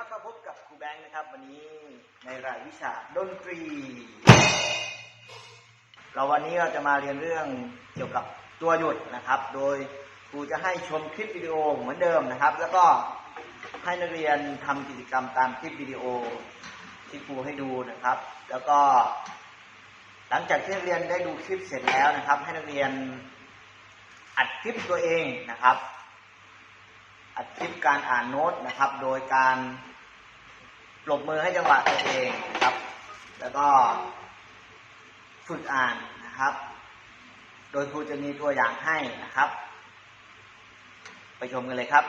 ครับมาพบกับครูแบงค์นะครับ วันนี้ในรายวิชาดนตรี เราวันนี้เราจะมาเรียนเรื่องเกี่ยวกับตัวหยุดนะครับ โดยครูจะให้ชมคลิปวิดีโอเหมือนเดิมนะครับ แล้วก็ให้นักเรียนทำกิจกรรมตามคลิปวิดีโอที่ครูให้ดูนะครับ แล้วก็ หลังจากที่นักเรียนได้ดูคลิปเสร็จแล้วนะครับ ให้นักเรียนอัดคลิปตัวเองนะครับอัดคลิปการอ่านโน้ตนะครับ โดยการ ปรบมือให้จังหวะตัวเองนะครับ แล้วก็ฝึกอ่านนะครับ โดยครูจะมีตัวอย่างให้นะครับ ไปชมกันเลยครับ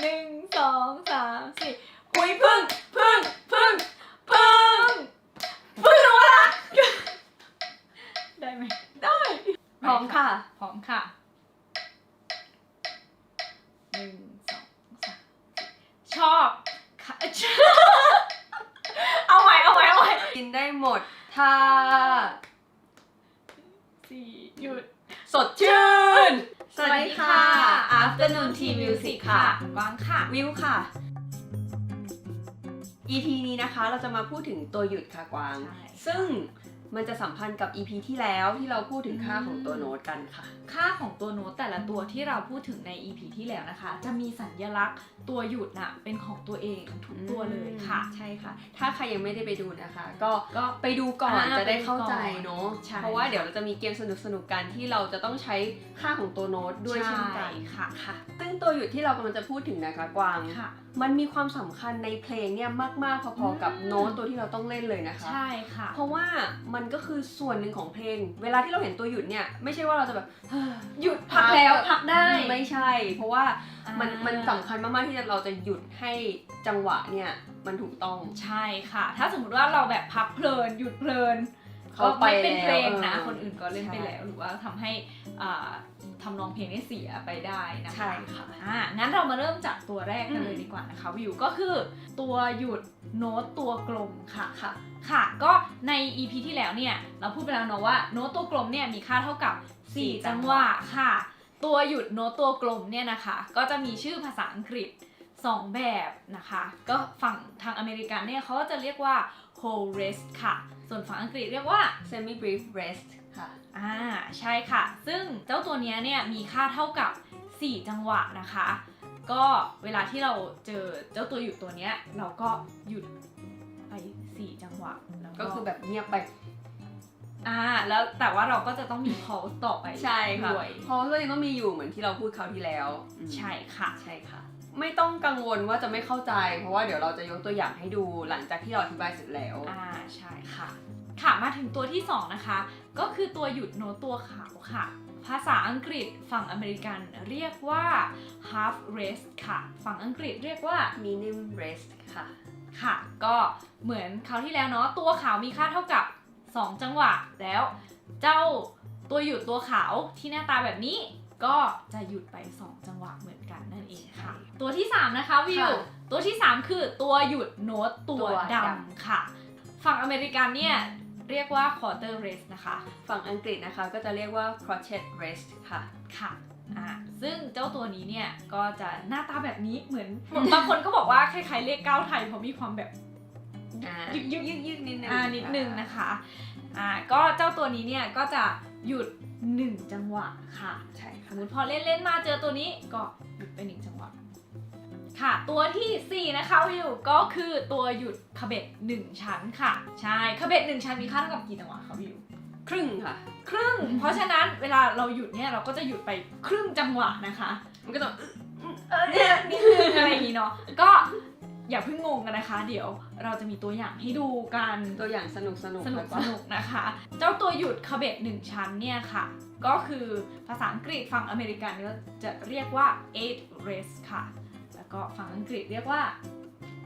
หนึ่งสองสามสี่อุ้ยพึ่งพึ่งพึ่งพึ่งรู้ละได้ไหมได้ พร้อมค่ะพร้อมค่ะหนึ่งสองสามสี่ชอบค่ะเอาใหม่เอาใหม่เอาใหม่กินได้หมด ถ้าสี่หยุด สดชื่น สวัสดีค่ะ Afternoon Tea Music ค่ะกวางค่ะ วิวค่ะ EP นี้นะคะเราจะมาพูดถึงตัวหยุดค่ะกวางใช่ซึ่ง มันจะสัมพันธ์กับ EP ที่แล้วที่เราพูดถึงค่าของตัวโน้ตกันค่ะ ค่าของตัวโน้ตแต่ละตัวที่เราพูดถึงใน EP ที่แล้วนะคะ จะมีสัญลักษณ์ตัวหยุดน่ะเป็นของตัวเองทุกตัวเลยค่ะ ใช่ค่ะ ถ้าใครยังไม่ได้ไปดูนะคะ ก็ก็ไปดูก่อนอ่าจะได้เข้าใจไปดูก่อนเนาะใช่เพราะว่าเดี๋ยวเราจะมีเกมสนุกๆกันที่เราจะต้องใช้ค่าของตัวโน้ตด้วยเช่นกันใช่ค่ะค่ะซึ่งตัวหยุดที่เรากำลังจะพูดถึงนะคะกวางค่ะมันมีความสำคัญในเพลงเนี่ยมาก ๆ พอๆกับอืมโน้ตตัวที่เราต้องเล่นเลยนะคะ ใช่ค่ะ เพราะว่ามันก็คือส่วนหนึ่งของเพลง เวลาที่เราเห็นตัวหยุดเนี่ยไม่ใช่ว่าเราจะแบบเฮ้อหยุดพักแล้วพักได้ไม่ใช่ เพราะว่ามันอ่ามันสำคัญมากๆที่เราจะหยุดให้จังหวะเนี่ยมันถูกต้องใช่ค่ะ ถ้าสมมติว่าเราแบบพักเพลินหยุดเพลินเขาไปก็ไม่เป็นเพลงนะแล้วเออคนอื่นก็เล่นไปใช่แล้วหรือว่าทำให้อ่า ทำนองเพลงได้เสียไปได้นะคะใช่ค่ะอ่างั้นเรามาเริ่มจากตัวแรกกันเลยอืมดีกว่านะคะวิวก็คือตัวหยุดโน้ตตัวกลมค่ะค่ะค่ะ ก็ใน EP ที่แล้วเนี่ยเราพูดไปแล้วเนาะว่าโน้ตตัวกลมเนี่ยมีค่าเท่ากับสี่4จังหวะค่ะ ตัวหยุดโน้ตตัวกลมเนี่ยนะคะ ก็จะมีชื่อภาษาอังกฤษ 2 แบบนะคะ ก็ฝั่งทางอเมริกันเนี่ยเขาก็จะเรียกว่า whole rest ค่ะ ส่วนฝั่งอังกฤษเรียกว่า semi brief rest ค่ะ อ่าใช่ค่ะ ซึ่งเจ้าตัวเนี้ยเนี่ยมีค่าเท่ากับ 4 จังหวะนะคะ ก็เวลาที่เราเจอเจ้าตัวหยุดตัวเนี้ยเราก็หยุดไป 4 จังหวะแล้วก็คือแบบเงียบไปอ่าแล้วแต่ว่าเราก็จะต้องมี pause ต่อไปใช่ค่ะด้วยเพราะว่าก็ยังต้องมีอยู่เหมือนที่เราพูดคราวที่แล้วอืมใช่ค่ะใช่ค่ะ ไม่ต้องกังวลว่าจะไม่เข้าใจ เพราะว่าเดี๋ยวเราจะยกตัวอย่างให้ดูหลังจากที่เราอธิบายเสร็จแล้วอ่าใช่ค่ะ ค่ะมาถึงตัวที่สองนะคะ ก็คือตัวหยุดโน้ตตัวขาวค่ะ ภาษาอังกฤษฝั่งอเมริกันเรียกว่า half rest ค่ะ ฝั่งอังกฤษเรียกว่า minim rest ค่ะ ค่ะ ก็เหมือนคราวที่แล้วเนาะตัวขาวมีค่าเท่ากับ 2 จังหวะแล้ว เจ้าตัวหยุดตัวขาวที่หน้าตาแบบนี้ก็จะหยุดไป 2 จังหวะเหมือนกันนั่นเองค่ะ ตัวที่ 3 นะคะวิวค่ะตัวที่ 3 คือตัวหยุดโน้ตตัวตัวดดำค่ะ ฝั่งอเมริกันเนี่ย เรียกว่า quarter rest นะคะ ฝั่งอังกฤษนะคะก็จะเรียกว่า crochet rest ค่ะค่ะอ่าซึ่งเจ้าตัวนี้เนี่ยก็จะหน้าตาแบบนี้เหมือนบางคนก็บอกว่าคล้ายๆเลขเก้าไทยเพราะมีความแบบอ่ายึกยึกยึกยึกนิดนึงอ่านิดนึงนะคะอ่าก็เจ้าตัวนี้เนี่ยก็จะหยุด1จังหวะค่ะใช่สค่ะมมติพอเล่นเล่นๆมาเจอตัวนี้ก็หยุดไปหนึ่งจังหวะ ค่ะ ตัวทีสี่ 4 นะคะวิวก็คือตัวหยุดขบเบ็ด1 ชั้นค่ะ ใช่ขบเบ็ด1 ชั้นมีค่าเท่ากับกี่จังหวะคะวิวครึ่งค่ะ ครึ่ง เพราะฉะนั้นเวลาเราหยุดเนี่ยเราก็จะหยุดไปครึ่งจังหวะนะคะ มันก็จะเออเนี่ยนิดนึงอะไรอย่างนี้เนาะก็อย่าเพิ่งงงกันนะคะ เดี๋ยวเราจะมีตัวอย่างให้ดูกันตัวอย่างสนุกสนุกสนุกแล้วสนุกนะคะ เจ้าตัวหยุดคาเบตหนึ่งชั้นเนี่ยค่ะ ก็คือภาษาอังกฤษฝั่งอเมริกันก็จะเรียกว่า eight rest ค่ะแล้ว ก็ฝั่งอังกฤษเรียกว่า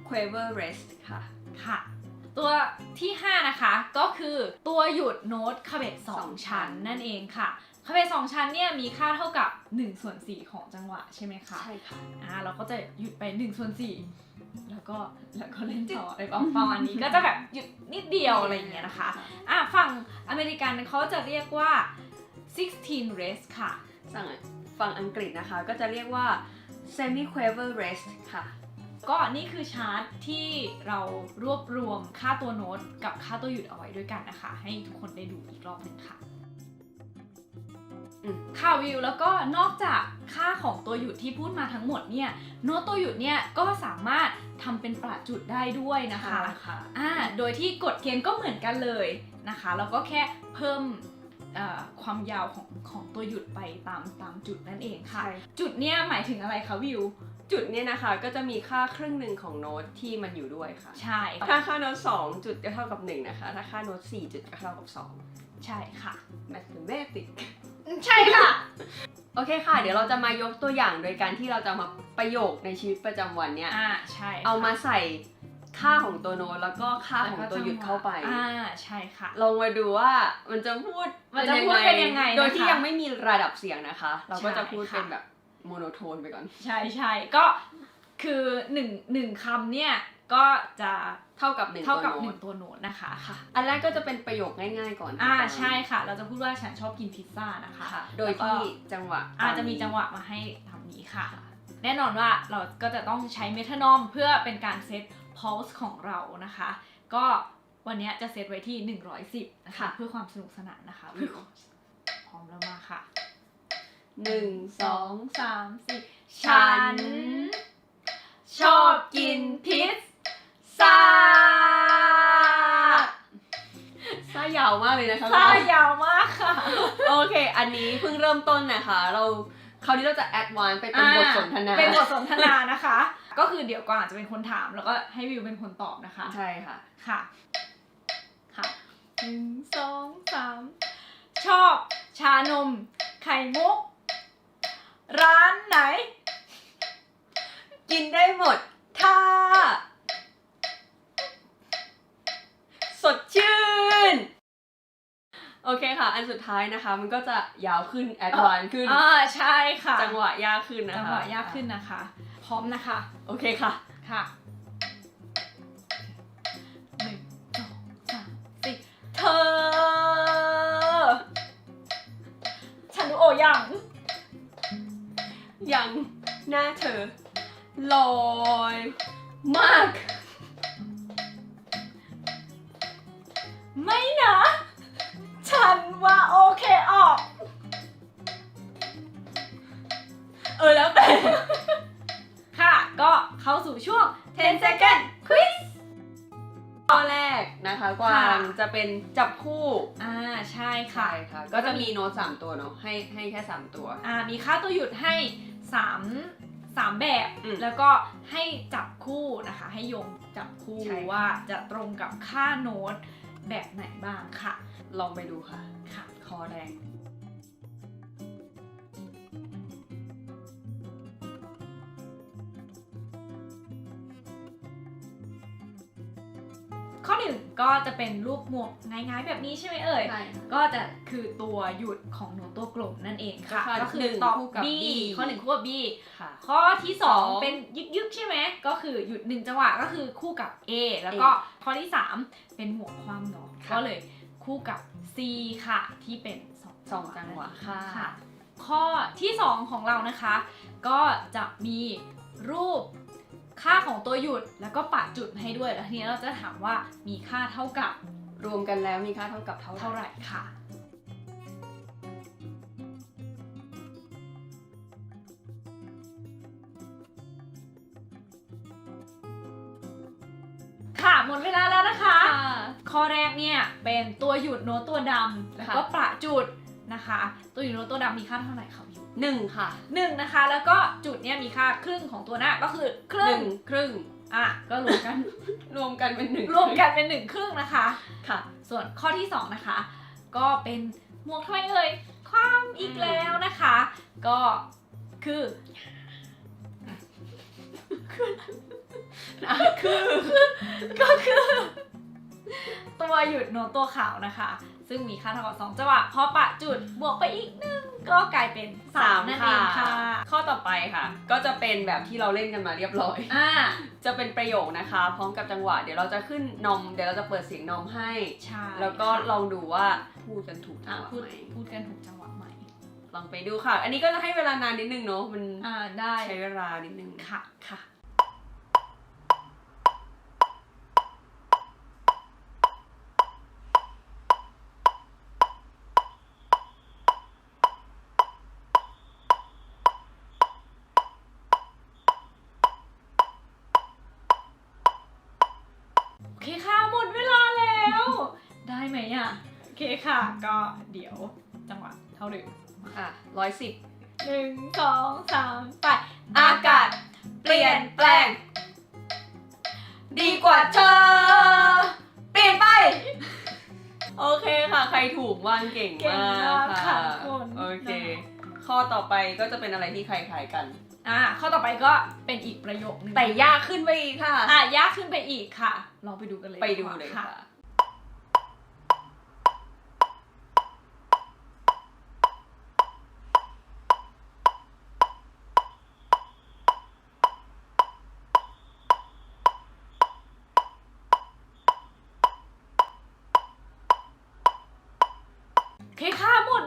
quaver rest ค่ะ ค่ะ ตัวที่ 5 นะคะ ก็คือตัวหยุดโน้ตคาเบตสองสองชั้ชั้นนนั่นเองค่ะคาเฟ่สองชั้นเนี่ยมีค่าเท่ากับ1ส่วน4ของจังหวะใช่ไหมคะใช่ค่ะอ่าเราก็จะหยุดไป1ส่วน4แล้วก็แล้วก็เล่นต่ออะไรประมาณนี้ก็จะแบบหยุดนิดเดียวอะไรอย่างเงี้ยนะคะอะฝั่งอเมริกันเขาจะเรียกว่า16 rest ค่ะสั่งฝั่งอังกฤษนะคะก็จะเรียกว่า semi quiver rest ค่ะ ก็นี่คือชาร์ตที่เรารวบรวมค่าตัวโน้ตกับค่าตัวหยุดเอาไว้ด้วยกันนะคะ ให้ทุกคนได้ดูอีกรอบหนึ่งค่ะอืมค่าวิวแล้วก็นอกจากค่าของตัวหยุดที่พูดมาทั้งหมดเนี่ยโน้ตตัวหยุดเนี่ยก็สามารถทำเป็นประจุดได้ด้วยนะคะค่ะอ่าโดยที่กฎเกณฑ์ก็เหมือนกันเลยนะคะแล้วก็แค่เพิ่มเอ่อ ความยาวของของตัวหยุดไปตามตามจุดนั่นเองค่ะใช่จุดเนี่ยหมายถึงอะไรคะวิว จุดเนี้ยนะคะก็จะมีค่าครึ่งหนึ่งของโน้ตที่มันอยู่ด้วยค่ะ ใช่ ถ้าค่าโน้ตสองจุดก็เท่ากับหนึ่งนะคะ ถ้าค่าโน้ตสี่จุดก็เท่ากับสองใช่ค่ะ mathematics ใช่ค่ะ โอเคค่ะ เดี๋ยวเราจะมายกตัวอย่างโดยการที่เราจะมาประโยคในชีวิตประจำวันเนี้ยอ่าใช่ค่ะเอามาใส่ ค่าของตัวโน้ตแล้วก็ค่าของตัวหยุดเข้าไป อ่าใช่ค่ะ ลองมาดูว่ามันจะพูดมันจะพูดเป็นยังไงนะคะโดยที่ยังไม่มีระดับเสียงนะคะ เราก็จะพูดใช่ค่ะเป็นแบบโมโนโทนไปก่อน ใช่ใช่ก็คือหนึ่งหนึ่งคำเนี่ยก็จะเท่ากับหนึ่งเท่ากับตัวหโน้นึ่ตงตัวโน้ตนะคะค่ะ อันแรกก็จะเป็นประโยคง่ายๆก่อน อ่าค่ะใช่ค่ะ เราจะพูดว่าฉันชอบกินพิซซ่านะคะค่ะโดยที่จังหวะอาจจะมีจังหวะมาให้ทำนี้ค่ะ แน่นอนว่าเราก็จะต้องใช้เมทานอมเพื่อเป็นการเซต pulse ของเรานะคะ ก็วันนี้จะเซตไว้ที่ 110 นะคะค่ะเพื่อความสนุกสนานนะคะเพื่อความพร้อมแล้วมาค่ะ หนึ่งสองสามสี่ฉัน ชอบกินพิซซ่าซ่ายาวมากเลยนะคะ ซ่ายาวมากค่ะ โอเค อันนี้เพิ่งเริ่มต้นนะคะ เรา คราวนี้เราจะแอดวานไปเป็นบทสนทนา เป็นบทสนทนานะคะ ก็คือเดี๋ยวก่อนอาจจะเป็นคนถาม แล้วก็ให้วิวเป็นคนตอบนะคะ ใช่ค่ะ ค่ะ ค่ะหนึ่งสองสามชอบชานม ไข่มุก ร้านไหน กินได้หมด ถ้า สดชื่น โอเคค่ะ อันสุดท้ายนะคะ มันก็จะยาวขึ้นแอดวานขึ้น อ่าใช่ค่ะ จังหวะยากขึ้นนะคะ จังหวะยากขึ้นนะคะ พร้อมนะคะ โอเคค่ะ ค่ะหนึ่งสองสามสี่เธอ ฉันดูโอยัง ยังหน้าเธอลอยมาก ออแล้วแต่ ค่ะ ก็เข้าสู่ช่วง 10 second quiz ข้อแรกนะคะกวางค่ะจะเป็นจับคู่อ่าใช่ค่ะ ใช่ค่ะ ก็จะมีโน้ตสามตัวเนาะให้ให้แค่สามตัว อ่ามีค่าตัวหยุดให้3 3แบบ อืมแล้วก็ให้จับคู่นะคะ ให้โยงจับคู่ใช่ค่ะว่าจะตรงกับค่าโน้ตแบบไหนบ้างค่ะ ลองไปดูค่ะ ค่ะข้อแรกข้อหนึ่ง ก็จะเป็นรูปหมวกง่ายๆแบบนี้ใช่ไหมเอ่ย ใช่ก็จะคือตัวหยุดของโน้ตตัวกลมนั่นเองค่ะ ก็คือก็คือหนึ่งตอบคู่กับ B B ข้อหนึ่งคู่กับ B ค่ะ ข้อที่สอง2เป็นยึกยึกๆใช่ไหมก็คือหยุดหนึ่งจังหวะก็คือคู่กับ A แล้วก็ A ข้อที่3เป็นหมวกความเนาะค่ะ ก็เลยคู่กับ C ค่ะที่เป็นสองสองจังหวะค่ะ ค่ะ ข้อที่ 2 ของเรานะคะ ก็จะมีรูป ค่าของตัวหยุดแล้วก็ปะจุดให้ด้วยแล้วทีนี้เราจะถามว่ามีค่าเท่ากับรวมกันแล้วมีค่าเท่ากับเท่าเท่าไหร่ค่ะ ค่ะหมดเวลาแล้วนะคะค่ะข้อแรกเนี่ยเป็นตัวหยุดโน้ตตัวดำแล้วก็ค่ะประจุดนะคะ ตัวหยุดโน้ตตัวดำมีค่าเท่าไหร่คะ พี่หนึ่งค่ะหนึ่งนะคะ แล้วก็จุดเนี่ยมีค่าครึ่งของตัวหน้าก็คือคหรึ่งนึ่งครึ่งอะก็รวมกัน รวมกันเป็นหนึ่งรวมกันเป็นหนึ่งครึ่งนะคะ ค่ะ ส่วนข้อที่ 2 นะคะ ก็เป็นหมวกทำไมเอ่ยความอีกแล้วนะคะ ก็คือคือก็คือ ตัวหยุดโน้ตตัวขาวนะคะ ซึ่งซึ่งมีค่าเท่ากับ2จังหวะพอปะจุดบวกไปอีกหนึ่งก็กลายเป็นสาม3นั่นเองค่ะ ข้อต่อไปค่ะ ก็จะเป็นแบบที่เราเล่นกันมาเรียบร้อยอ่าจะเป็นประโยคนะคะ พร้อมกับจังหวะ เดี๋ยวเราจะขึ้นนม เดี๋ยวเราจะเปิดเสียงนมให้ ใช่ แล้วก็ลองดูว่าพูดกันถูกจัอะงหวะพูดไหมพูดกันถูกจังหวะไหมลองไปดูค่ะ อันนี้ก็จะให้เวลานานนิดนึงเนาะ มันอ่าได้ใช้เวลานิดนึงค่ะ ค่ะ ได้ไหมอะ โอเคค่ะ ก็เดี๋ยวจังหวะเท่าเดิมอะร้อยสิบหนึ่งสองสามไปอากาศ เปลี่ยนแปลง ดีกว่าเธอ เปลี่ยนไป โอเคค่ะ ใครถูกว่างเก่งเก่งมามากกค่ะค่ะ คนโอเคข้อต่อไปก็จะเป็นอะไรที่คล้ายๆกัน อะข้อต่อไปก็เป็นอีกประโยคนึงแต่ยากขึ้นไปอีกค่ะ อะยากขึ้นไปอีกค่ะลองไปดูกันเลยไปดูกว่าเลยค่ะโอ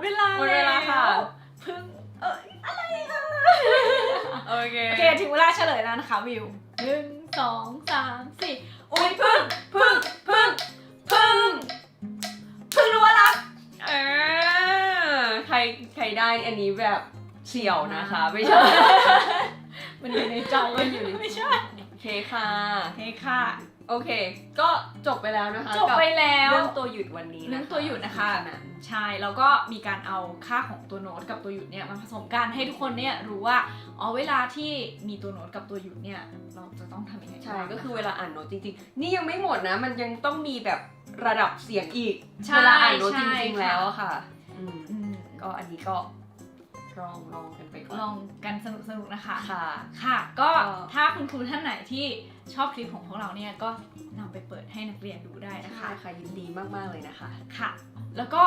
เวลาหมดเวลาค่ะเพิ่งเอ้ยอะไรค่ะโอเคโอเคถึงเวลาเฉลยแล้วนะคะวิวหนึ่งสองสามสี่อุ้ยพึ่งพึ่งพึ่งพึ่งพึ่งรู้ว่ารักเออใครใครได้อันนี้แบบเฉียวนะคะไม่ใช่มันอยู่ในใจมันอยู่ในไม่ใช่โอเคค่ะ โอเคค่ะ โอเค ก็จบไปแล้วนะคะจบไปแล้วกับเรื่องตัวหยุดวันนี้เรื่องตัวหยุดนะคะสกสานใช่แล้วก็มีการเอาค่าของตัวโน้ตกับตัวหยุดเนี่ยมาผสมกันให้ทุกคนเนี่ยรู้ว่าอ๋อเวลาที่มีตัวโน้ตกับตัวหยุดเนี่ยเราจะต้องทำยังไงใช่บ้างก็คือเวลาอ่านโน้ตจริงๆ นี่ยังไม่หมดนะ มันยังต้องมีแบบระดับเสียงอีกใช่เวลาอ่านโน้ตจใช่ริงๆค่ะแล้วอะค่ะอืมอืมก็อันนี้ก็ ลองลองกันไปก่อน ลองกันสนุกสนุกๆนะคะ ค่ะ ค่ะ ก็ก็ ถ้าคุณครูท่านไหนที่ชอบคลิปของพวกเราเนี่ยก็นำไปเปิดให้นักเรียนดูได้นะค่ะคะค่ะยินดีมากๆเลยนะคะค่ะ แล้วก็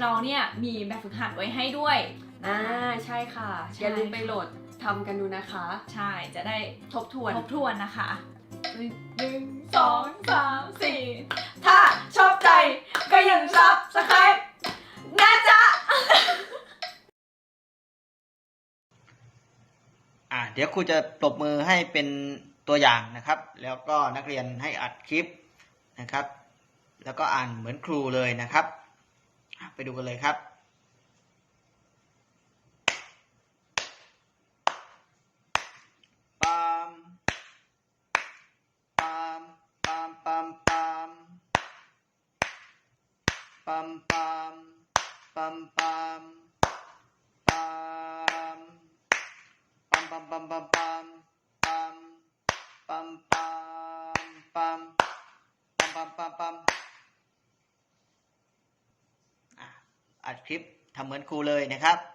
เราเนี่ยมีแบบฝึกหัดไว้ให้ด้วย อ่าใช่ค่ะ ใช่ อย่าลืมไปโหลดทำกันดูนะคะ ใช่ จะได้ทบทวน ทบทวนนะคะหนึ่งสองสามสี่ถ้าชอบใจก็ยังซับสไครต์ อ่าเดี๋ยวครูจะปรบมือให้เป็นตัวอย่างนะครับ แล้วก็นักเรียนให้อัดคลิปนะครับ แล้วก็อ่านเหมือนครูเลยนะครับ ไปดูกันเลยครับปามปามปามปามปามปามปามปามปาม ปั๊มปั๊มปั๊มปั๊มปั๊มปั๊มปั๊มปั๊มปั๊มปั๊มปั๊มอัดคลิปทำเหมือนครูเลยนะครับ